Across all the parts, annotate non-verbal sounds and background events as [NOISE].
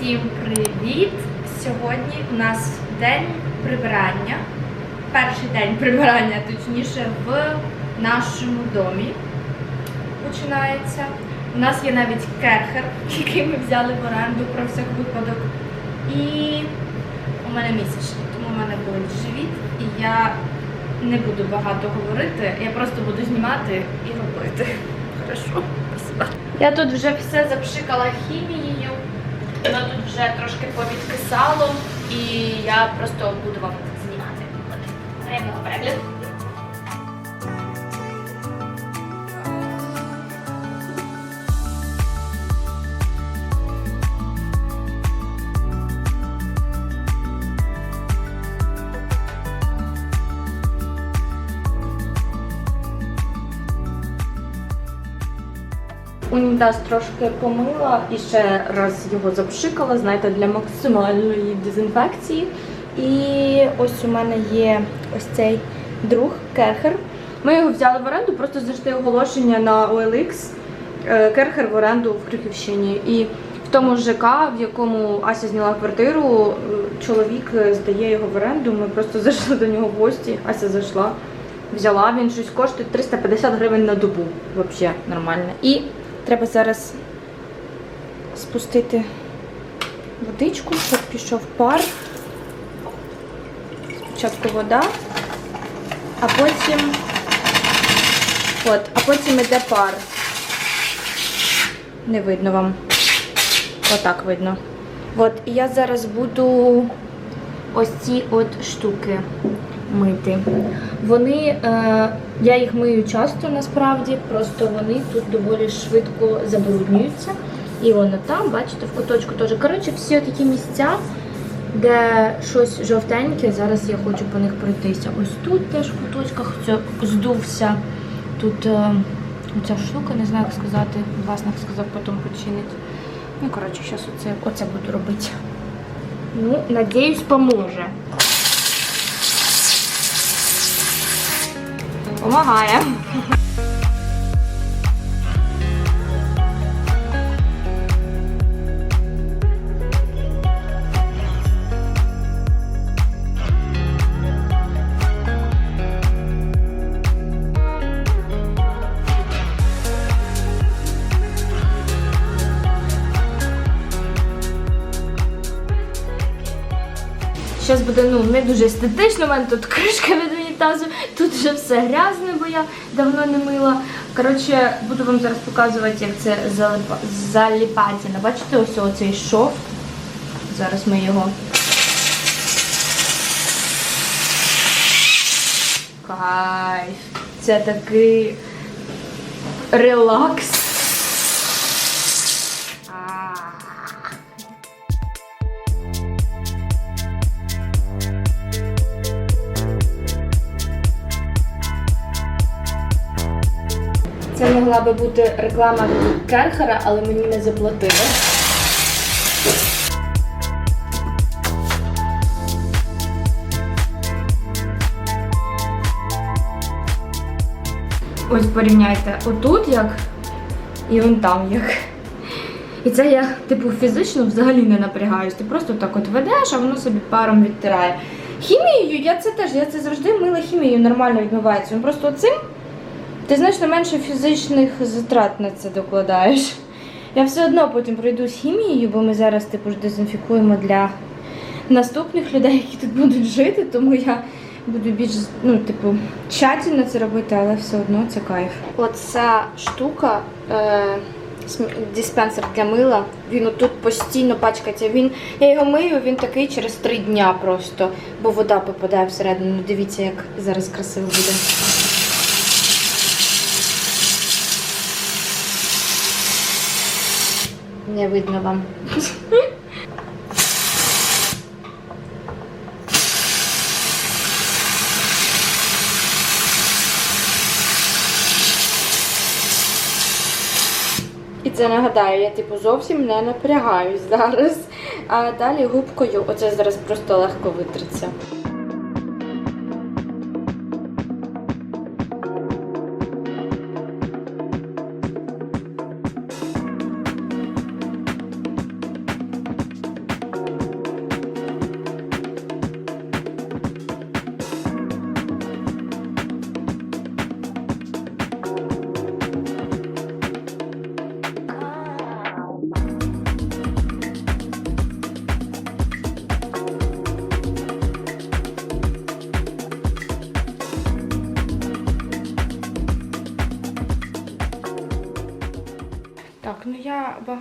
Всім привіт! Сьогодні у нас день прибирання. Перший день прибирання, точніше, в нашому домі починається. У нас є навіть керхер, [LAUGHS] який ми взяли в оренду про всяк випадок. І у мене місячний, тому у мене болить живіт. І я не буду багато говорити, я просто буду знімати і робити. [LAUGHS] Хорошо? Я тут вже все запшикала хімією. Воно тут вже трошки повідкисало, і я просто буду вам знімати. Приємного перегляду. Унітаз трошки помила і ще раз його запшикала, знаєте, для максимальної дезінфекції. І ось у мене є ось цей друг Керхер. Ми його взяли в оренду, просто знайшли оголошення на OLX. е, Керхер в оренду в Крюківщині. І в тому ЖК, в якому Ася зняла квартиру, е, чоловік е, здає його в оренду. Ми просто [LAUGHS] зайшли до нього в гості. Ася зайшла, взяла. Він щось коштує 350 гривень на добу. Взагалі нормально. І треба зараз спустити водичку, щоб пішов пар. Спочатку вода, а потім от, а потім іде пар. Не видно вам. Отак видно. От, і я зараз буду ось ці от штуки мити. Вони, е, я їх мию часто насправді, просто вони тут доволі швидко забруднюються. І воно там, бачите, в куточку теж. Коротше, всі такі місця, де щось жовтеньке, зараз я хочу по них пройтися. Ось тут теж в куточках здувся. Тут е, оця штука, не знаю, як сказати, власник сказав, потім починить. Ну, коротше, зараз оце, оце буду робити. Ну, надіюсь, поможе. Помагає. Зараз буде ну не дуже естетично. У мене тут кришка від унітазу, тут вже все грязне, бо я давно не мила. Коротше, буду вам зараз показувати, як це залипа... заліпательно. Бачите, ось оцей шов. Зараз ми його. Кайф. Це такий релакс. Могла би бути реклама від Керхера, але мені не заплатили. Ось порівняйте отут як і вон там як. І це я, типу, фізично взагалі не напрягаюсь. Ти просто так от ведеш, а воно собі паром відтирає. Хімією я це теж, я це завжди мила хімією, нормально відмивається. Ну просто оцим ти значно менше фізичних затрат на це докладаєш. Я все одно потім пройдусь хімією, бо ми зараз типу ж дезінфікуємо для наступних людей, які тут будуть жити, тому я буду більш ну, типу, тщательно це робити, але все одно це кайф. Оця штука. Е... Диспенсер для мила, він отут постійно пачкається. Він, я його мию, він такий через три дня просто, бо вода попадає всередину. Ну, Дивіться, як зараз красиво буде. Не видно вам. І це нагадаю, я типу зовсім не напрягаюсь зараз. А далі губкою, оце зараз просто легко витриться.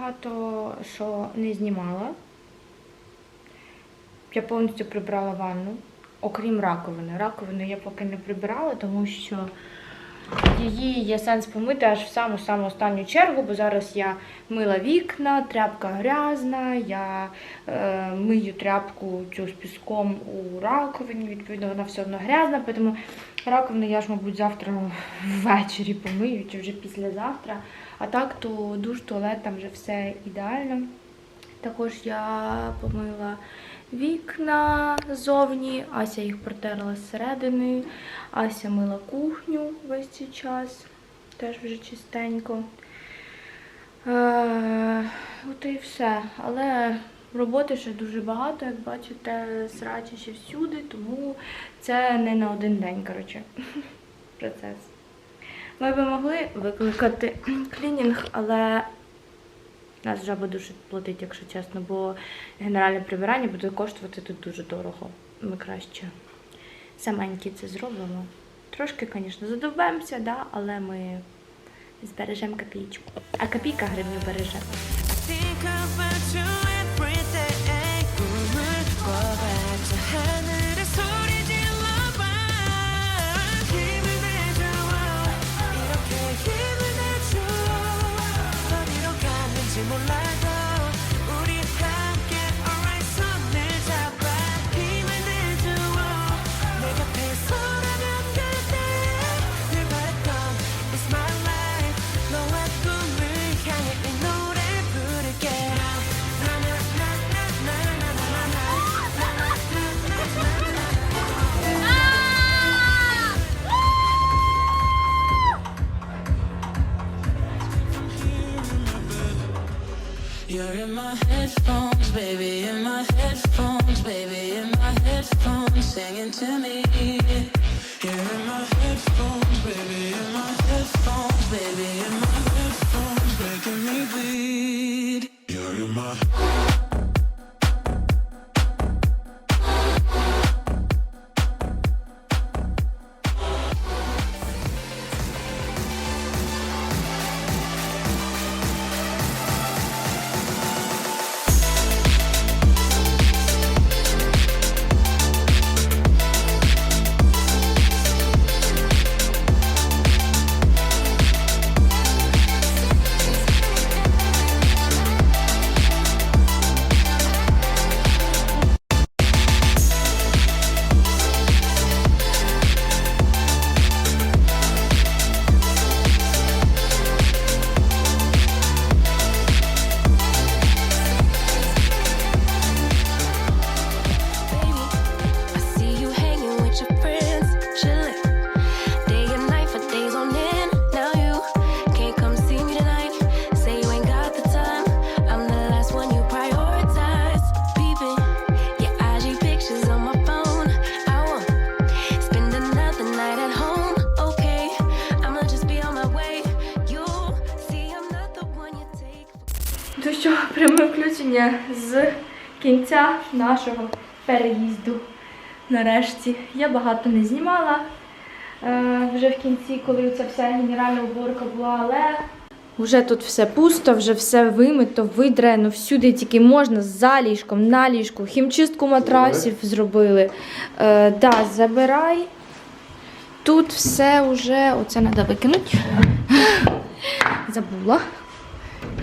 Багато що не знімала. Я повністю прибрала ванну, окрім раковини. Раковину я поки не прибирала, тому що її є сенс помити аж в саму саму останню чергу, бо зараз я мила вікна, тряпка грязна, я е, мию тряпку цю з піском у раковині, відповідно, вона все одно грязна, тому раковину я ж, мабуть, завтра ввечері помию чи вже післязавтра. А так, то душ, туалет, там вже все ідеально. Також я помила вікна ззовні, Ася їх протерла зсередини, Ася мила кухню весь цей час, теж вже чистенько. Е, і все. Але роботи ще дуже багато, як бачите, срачі ще всюди, тому це не на один день, коротше, [LAUGHS] процес. Ми би могли викликати клінінг, але нас жаба дуже платить, якщо чесно, бо генеральне прибирання буде коштувати тут дуже дорого. Ми краще саменькі це зробимо. Трошки, звісно, задовбаємося, да, але ми збережемо копійку. А копійка гривню береже. Нашого переїзду. Нарешті. Я багато не знімала е, вже в кінці, коли ця вся генеральна уборка була, але. Вже тут все пусто, вже все вимито, видрено, всюди тільки можна за ліжком, на ліжку, хімчистку матрасів зробили. Е, да, забирай. Тут все вже. Оце треба викинути. Забула.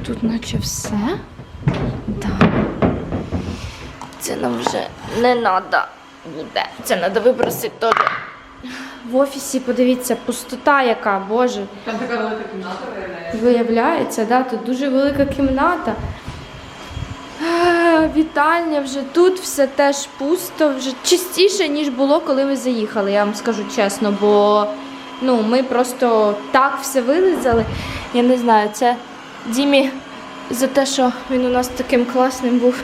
Тут наче все. Це нам вже не треба буде. Це треба вибросити теж. В офісі, подивіться, пустота яка, боже. Там така велика кімната виявляється. Виявляється, да, тут дуже велика кімната. Вітальня вже тут все теж пусто, вже чистіше, ніж було, коли ми заїхали, я вам скажу чесно, бо ну, ми просто так все вилизали. Я не знаю, це Дімі за те, що він у нас таким класним був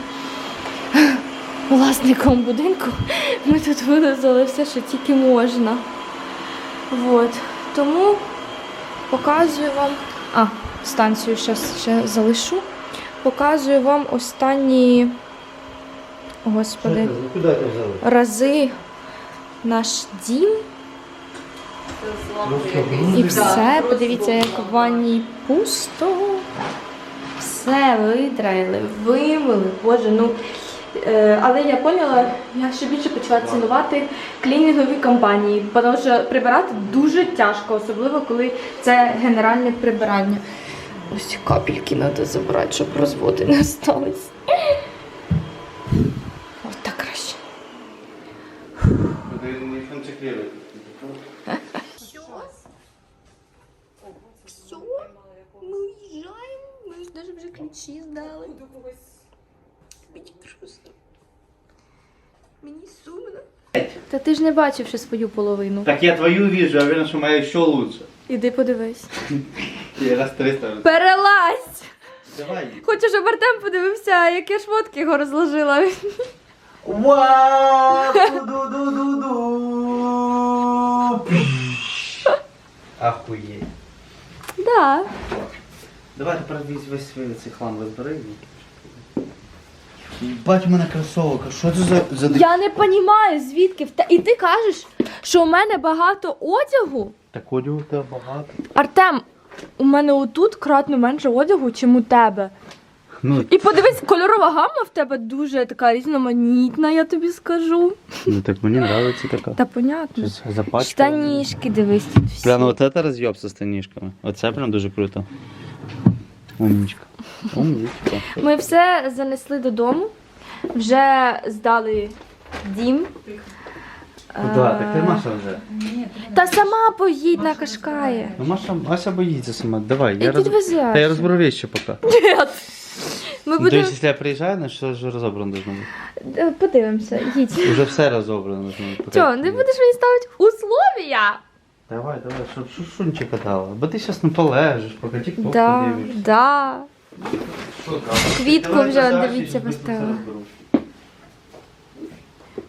власником будинку. Ми тут вилизали все, що тільки можна. Вот. Тому показую вам. А, станцію зараз ще залишу. Показую вам останні. Господи, взяли? рази наш дім. І все. Подивіться, як в ванні пусто. Все витраїли, вимили, боже, ну. Е, але я поняла, я ще більше почала цінувати клінінгові компанії, тому що прибирати дуже тяжко, особливо коли це генеральне прибирання. Ось ці капельки треба забрати, щоб розводи не стались. Ось так краще. Все, ми уїжджаємо, ми ж навіть вже ключі здали. Мені просто. Мені сумно. Та ти ж не бачив ще свою половину. Так я твою вижу, а уверен, что моя еще лучше. Іди подивись. Я раз 300 раз. Перелазь! Давай. Хочу, щоб Артем подивився, як я шмотки його розложила. Вау! Ду-ду-ду-ду-ду! Да. Давай тепер весь весь свій цей хлам розбери. Бать у мене кросовок, а що це за, за дик- Я не розумію, звідки. в те- І ти кажеш, що у мене багато одягу. Так одягу у тебе багато. Артем, у мене отут кратно менше одягу, чим у тебе. Ну, І подивись, кольорова гамма в тебе дуже така різноманітна, я тобі скажу. ну так мені подобається така. Та понятно. Щось. Штанішки, дивись. тут всі. Ну от це роз'єб со станішками. Оце прям дуже круто. Умнічка. Умнічка. Ми все занесли додому, вже здали дім. Ну да, так ти Маша вже. Та сама поїдь на Кашкає. Ну Маша, Маша боїться сама. Давай, я, роз... Та я розберу вещи поки. Ми То будемо есть, если я приезжаю, значит, все вже розобрано должно бути. Е, подивимося, їдь. Уже все розобрано. Чо, не будеш мені ставити условия? Давай, давай, щоб шушунчика дала. Бо ти зараз не полежиш, поки тік-ток Да, подивишся. да. Що там? Квітку Давай вже, задачі, дивіться, швидко поставила. розберу.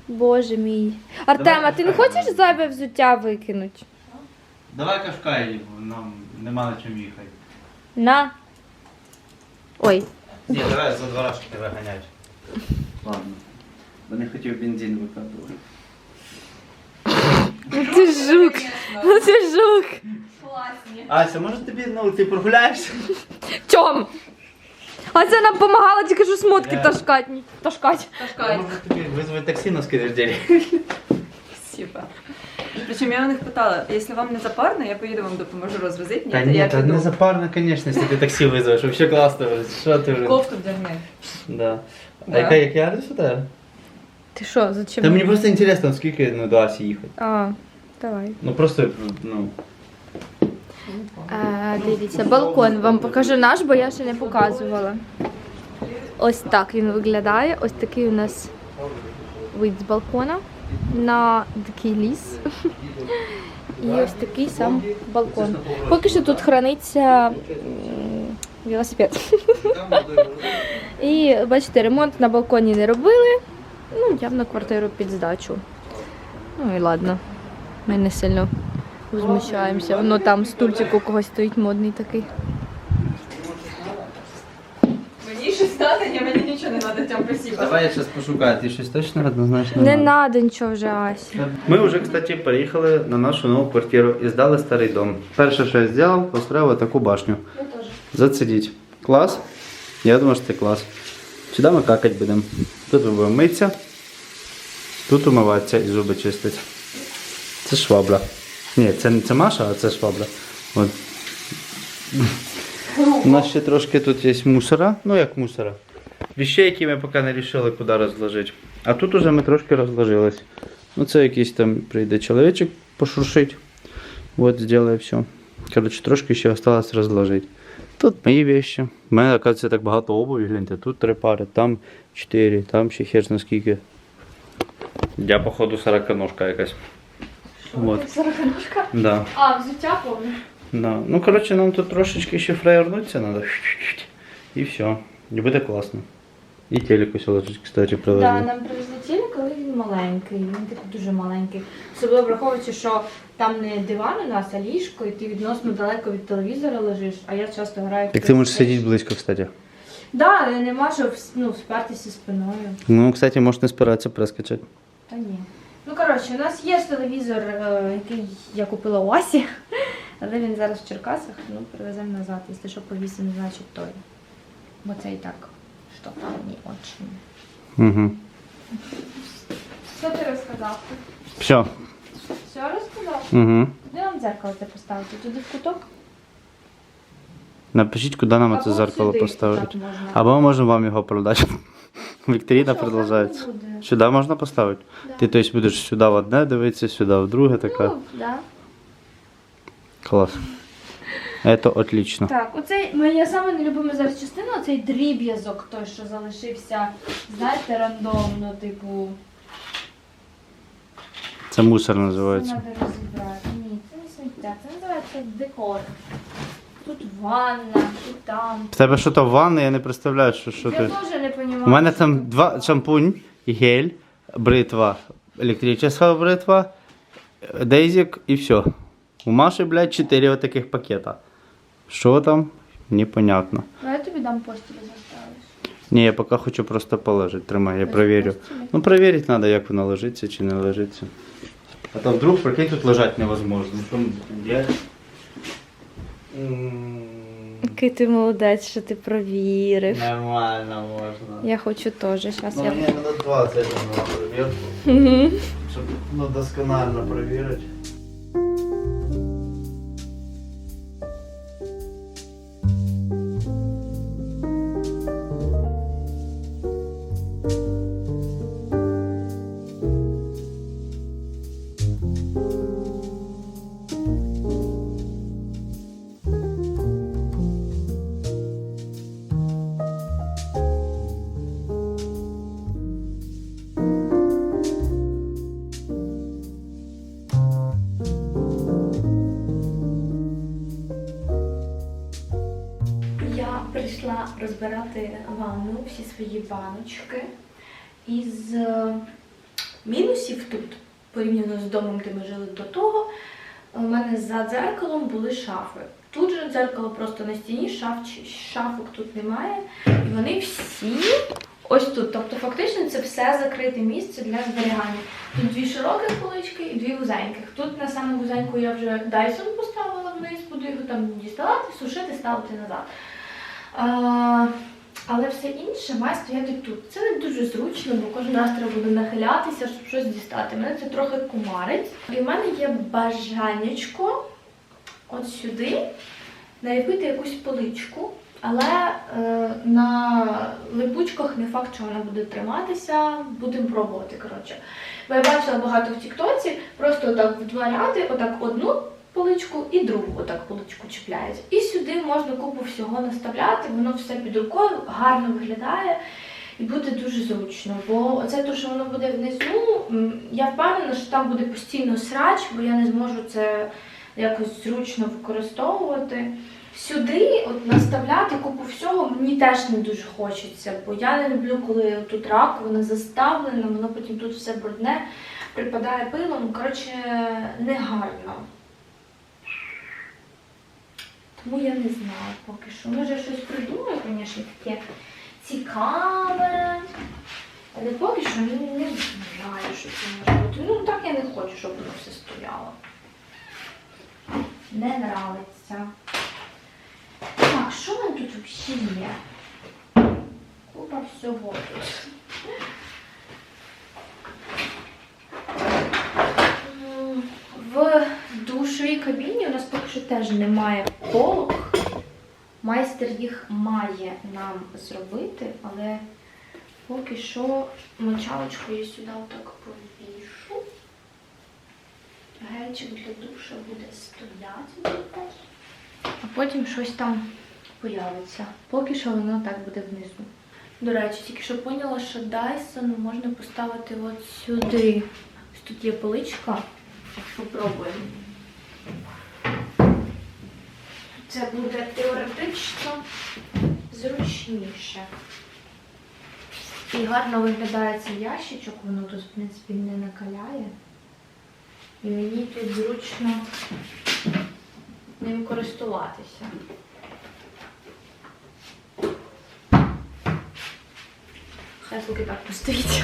Боже мій. Артем, а ти не хочеш зайве взуття викинути? Давай кашкай, нам нема на чому їхати. На. Ой. Ні, давай за два рашки тебе ганять. Ладно. Бо не хотів бензин викатувати. Ну ти жук. Ну ти жук. Ася, може тобі, ну, ти прогуляєшся? Тьом. А це нам допомагало тільки що смотки Е. ташкать. Ташкать. Я можу тобі визвати таксі на скидержделі. Спасибо. Причем я у них питала, если вам не запарно, я поїду вам допоможу розгрузити. Та Ні, ні, я та піду. не запарно, конечно, если ти таксі визовеш. Вообще класно. Що ти вже? Кофту вдягни. Да. Да. А яка, який адрес у тебе? Ти що, зачем? Та мені просто інтересно, скільки ну, до Асі їхати. А, давай. Ну просто, ну. А, дивіться, балкон. Вам покажу наш, бо я ще не показувала. Ось так він виглядає. Ось такий у нас вид з балкона на такий ліс. І ось такий сам балкон. Поки що тут храниться велосипед. І бачите, ремонт на балконі не робили. Ну, явно квартиру під здачу. Ну і ладно. Ми не сильно возмущаємося. Воно там стульчик у когось стоїть модний такий. Мені щось надо, ні, мені нічого не надо, тям спасибо. Давай я зараз пошукаю, ти щось точно однозначно. Не надо нічого вже, Ася. Ми вже, кстати, переїхали на нашу нову квартиру і здали старий дом. Перше, що я зробив, построїв таку башню. Я теж. Зацідіть. Клас? Я думаю, що це клас. Сюди ми какати будемо. Тут ми будемо митися, тут умиватися і зуби чистити. Це швабра. Ні, це це Маша, а це швабра. От. У нас ще трошки тут є мусора. Ну як мусора. Віщей, які ми поки не вирішили, куди розложити. А тут уже ми трошки розложились. Ну це якийсь там прийде чоловічок пошуршить. Вот, сделай все. Короче, трошки ще осталось розложити. Тут мої вещи. У мене, оказується, так багато обуві, гляньте. Тут три пари, там чотири, там ще хер зна скільки. Я, походу, сороконожка якась. Вот. Сороконожка? Да. А, взуття повне. Да. Ну, коротше, нам тут трошечки ще фраєрнутися треба. І все. І буде класно. І телек ось лежить, кстати, привезли. Да, нам привезли телек, але він маленький. Він типу дуже маленький. Особливо враховуючи, що там не диван у нас, а ліжко, і ти відносно далеко від телевізора лежиш, а я часто граю в Так ти можеш PlayStation. сидіти близько, кстати. Да, але нема що вс- ну, вспертися спиною. Ну, кстати, можеш не спиратися прескачати. Та ні. Ну коротше, у нас є ж телевізор, е, який я купила у Асі, але він зараз в Черкасах, ну привеземо назад, якщо що повісимо, значить той. бо це і так що там не очень. Угу. Що ти розказав? Все. Все розказав? Угу. Де нам дзеркало це поставити? Туди в куток? Напишіть, куди нам це зеркало поставити. можна. Або можемо вам його продати. Вікторина Ну, продовжується. буде. Сюди можна поставити? Да. Ти тобто будеш сюди в одне дивитися, сюди в друге така. Ну, да. Клас. Це отлично. Так, оцей моя саме нелюбима зараз частина, оцей дріб'язок, той, що залишився, знаєте, рандомно, типу. Це мусор Це називається. треба розібрати. Ні, це не сміття, це називається декор. Тут ванна, тут там. В тебе що то в ванні, я не представляю, що, що Я ти. теж не розумію. У мене там два шампунь, гель, бритва, електрична бритва, дейзик і все. У Маші, блядь, 4 вот таких пакета. Що там? Непонятно. Ну, я тобі дам постіль заставиш. Ні, я поки хочу просто положити. Тримай, я перевірю. Постіль? Ну, перевірити треба, як воно ложиться чи не ложиться. А то вдруг, прикинь, тут лежать невозможно. Ну, що ми будемо делать? М, Який ти молодець, що ти провірив. Нормально можна. Я хочу теж. Ну, я. мені минут 20 на перевірку, щоб ну, досконально перевірити. Прийшла розбирати ванну, всі свої баночки. Із е, мінусів тут, порівняно з домом, де ми жили до того, у мене за дзеркалом були шафи. Тут же дзеркало просто на стіні, шаф, шафок тут немає. І вони всі ось тут. Тобто, фактично, це все закрите місце для зберігання. Тут дві широких полички і дві вузеньких. Тут на саму вузеньку я вже Dyson поставила вниз, буду його там діставати, сушити, ставити назад. Але все інше має стояти тут. Це не дуже зручно, бо кожен треба буде нахилятися, щоб щось дістати. Мене це трохи кумарить. І в мене є бажаннячко от сюди наліпити якусь поличку. Але е, на липучках не факт, що вона буде триматися. Будемо пробувати. коротше. Бо я бачила багато в Тіктоці, просто отак в два ряди, отак одну поличку і другу отак поличку чіпляють. І сюди можна купу всього наставляти, воно все під рукою гарно виглядає і буде дуже зручно. Бо оце те, що воно буде внизу, я впевнена, що там буде постійно срач, бо я не зможу це якось зручно використовувати. Сюди от наставляти купу всього мені теж не дуже хочеться, бо я не люблю, коли тут раковина заставлена, воно потім тут все брудне, припадає пилом. Коротше, не гарно. Тому я не знаю поки що. Може щось придумаю, звісно, таке цікаве. Але поки що не, не знаю, що це може бути. Ну так я не хочу, щоб воно все стояло. Не нравиться. Так, що в мене тут взагалі є? Купа всього тут. М, В душовій кабіні у нас поки що теж немає полок. Майстер їх має нам зробити, але поки що мочалочку я сюди отак повішу. Гельчик для душа буде стояти. А потім щось там появиться. Поки що воно так буде внизу. До речі, тільки що поняла, що Dyson можна поставити от сюди. Ось тут є поличка. Попробуємо. Це буде теоретично зручніше. І гарно виглядає цей ящичок, воно тут, в принципі, не накаляє. І мені тут зручно ним користуватися. Хай поки так постоїть.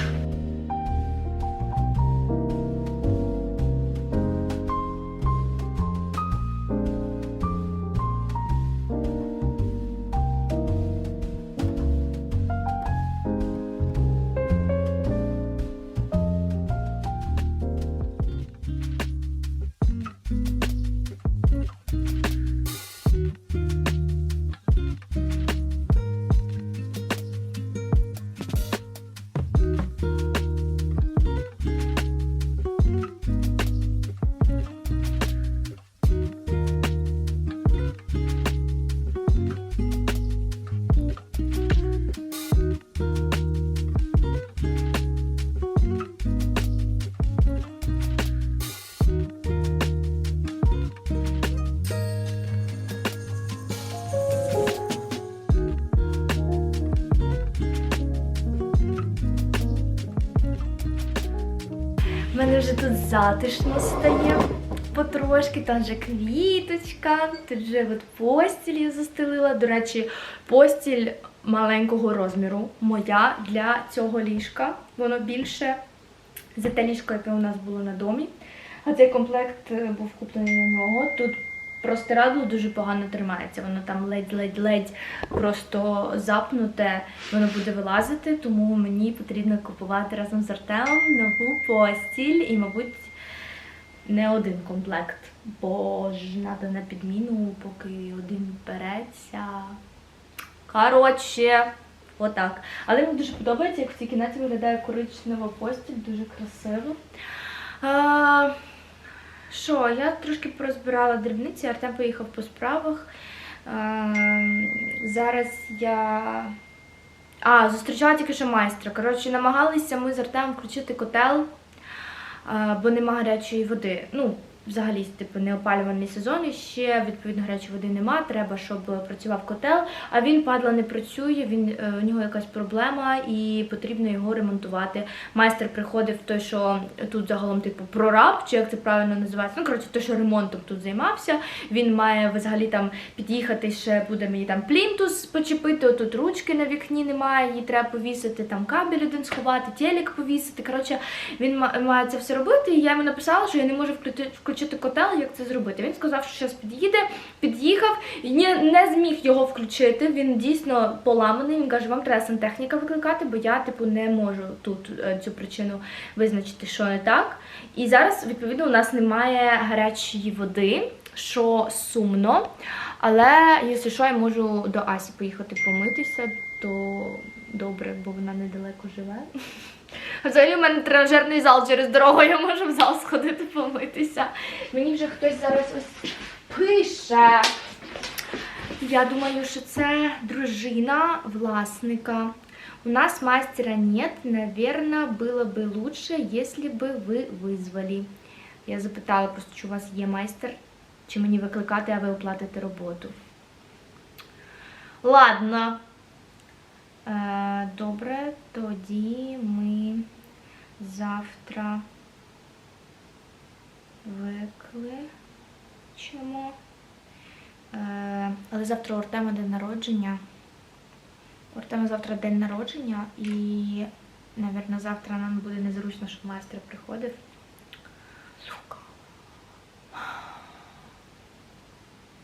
Затишно стає потрошки, там вже квіточка, тут вже от постіль я застелила. До речі, постіль маленького розміру, моя для цього ліжка. Воно більше за те ліжко, яке у нас було на домі. А цей комплект е, був куплений на нього. Тут простирадло дуже погано тримається. Воно там ледь-ледь-ледь просто запнуте, воно буде вилазити, тому мені потрібно купувати разом з Артемом нову постіль і, мабуть, не один комплект, бо ж треба на підміну, поки один береться. Коротше, отак. Але мені дуже подобається, як в цій кімнаті виглядає коричнева постіль, дуже красиво. Що, я трошки порозбирала дрібниці, Артем поїхав по справах. Зараз я. А, зустрічала тільки що майстра. Коротше, намагалися ми з Артемом включити котел, бо нема гарячої води. Ну, взагалі, типу, не опалювальний сезон, і ще відповідно гарячої води нема. Треба, щоб працював котел. А він падла не працює. Він е, у нього якась проблема, і потрібно його ремонтувати. Майстер приходив той, що тут загалом, типу, прораб, чи як це правильно називається. Ну, коротше, той, що ремонтом тут займався. Він має взагалі там під'їхати, ще буде мені там плінтус почепити. Отут ручки на вікні немає, її треба повісити, там кабель один сховати, телек повісити. Коротше, він ма- має це все робити. І я йому написала, що я не можу включити, включити котел, як це зробити. Він сказав, що зараз під'їде, під'їхав, і не, зміг його включити. Він дійсно поламаний. Він каже, вам треба сантехніка викликати, бо я типу не можу тут е, цю причину визначити, що не так. І зараз, відповідно, у нас немає гарячої води, що сумно. Але, якщо що, я можу до Асі поїхати помитися, то добре, бо вона недалеко живе. А Взагалі у мене тренажерний зал через дорогу, я можу в зал сходити помитися. Мені вже хтось зараз ось пише. Я думаю, що це дружина власника. У нас мастера нет, наверное, было бы лучше, если бы ви визвали. Я запитала просто, чи у вас є майстер, чи мені викликати, а ви оплатите роботу. Ладно. Е, добре, тоді ми завтра викличемо. Е, але завтра у Артема день народження. У Артема завтра день народження і, мабуть, завтра нам буде незручно, щоб майстер приходив. Сука.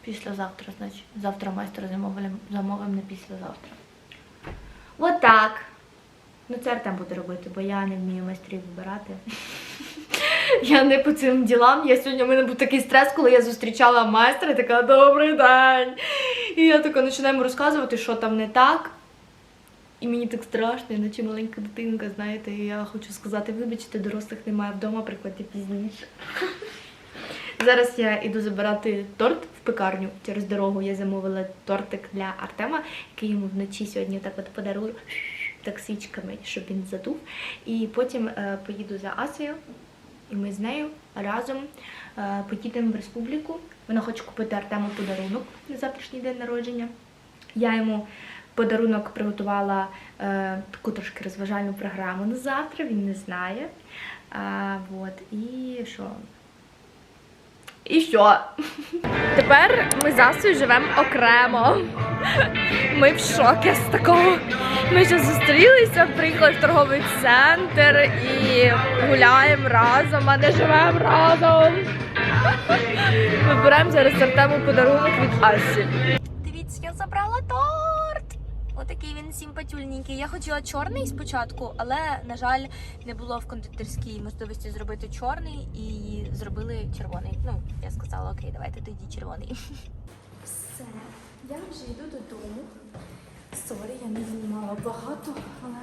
Післязавтра, значить. Завтра майстра замовимо, на післязавтра. Отак. Ну, це Артем буде робити, бо я не вмію майстрів вибирати. [LAUGHS] Я не по цим ділам. Я сьогодні у мене був такий стрес, коли я зустрічала майстра, і така добрий день. І я така починаємо розказувати, що там не так. І мені так страшно, наче маленька дитинка, знаєте, і я хочу сказати, вибачте, дорослих немає вдома, приходьте пізніше. Зараз я іду забирати торт в пекарню через дорогу. Я замовила тортик для Артема, який йому вночі сьогодні так от подарую так свічками, щоб він задув. І потім е, поїду за Асею, і ми з нею разом е, поїдемо в республіку. Вона хоче купити Артему подарунок на завтрашній день народження. Я йому подарунок приготувала е, таку трошки розважальну програму на завтра, він не знає. А, вот. І що? І що? Тепер ми з Асою живемо окремо. Ми в шокі з такого. Ми ще зустрілися, приїхали в торговий центр і гуляємо разом, а не живемо разом. Вибираємо зараз Артему подарунок від Асі. Дивіться, я забрала торт. Отакий він симпатюльненький. Я хотіла чорний спочатку, але, на жаль, не було в кондитерській можливості зробити чорний і зробили червоний. Ну, я сказала, окей, давайте тоді червоний. Все, я вже йду додому. Сорі, я не знімала багато, але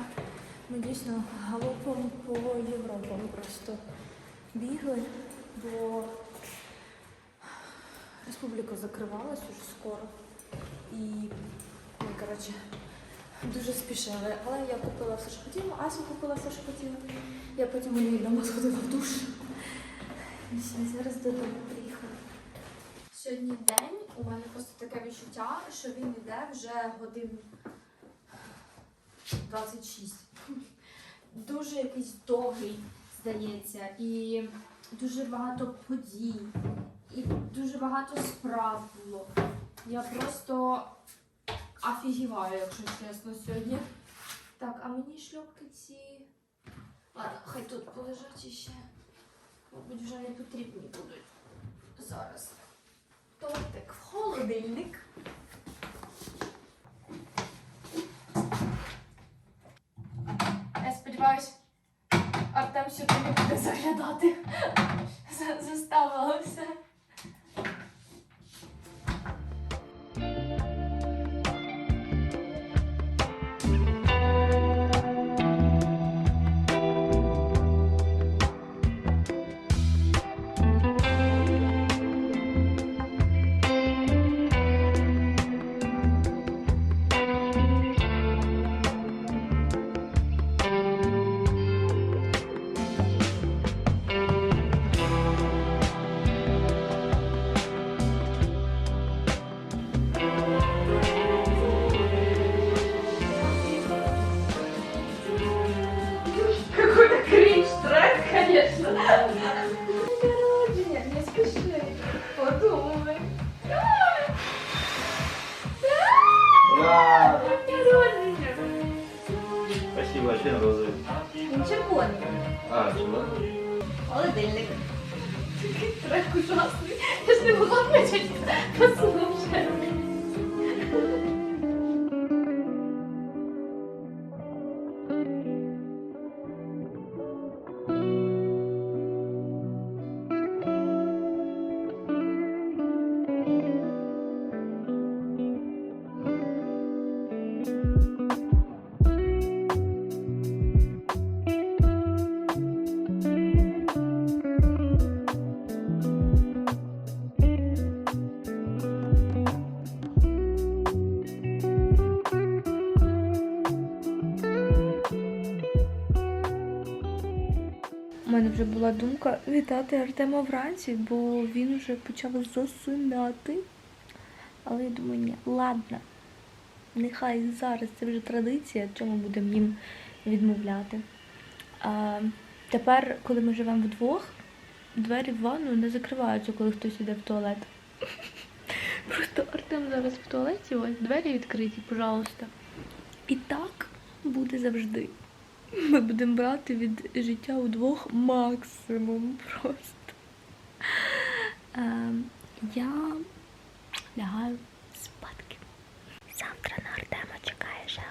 ми дійсно галопом по Європам просто бігли, бо республіка закривалась уже скоро. І ми, коротше, дуже спішили. Але я купила все, що хотіла, Асю купила все, що хотіла. Я потім у неї вдома сходила в душ. І зараз додому приїхала. Сьогодні день у мене просто таке відчуття, що він йде вже годин 26. Дуже якийсь довгий. здається, і дуже багато подій, і дуже багато справ було. Я просто офігіваю, якщо чесно, сьогодні. Так, а мені шльопки ці. Ладно, хай тут полежать іще. Мабуть, вже не потрібні будуть зараз. Тортик в холодильник. Мене вже була думка вітати Артема вранці, бо він вже почав засинати. Але я думаю, ні, ладно. Нехай зараз це вже традиція, чому будемо їм відмовляти. А, тепер, коли ми живемо вдвох, двері в ванну не закриваються, коли хтось іде в туалет. Просто Артем зараз в туалеті, ось двері відкриті, пожалуйста. І так буде завжди. Ми будемо брати від життя удвох максимум просто. Е, я лягаю спадки. Завтра на Артема чекає ще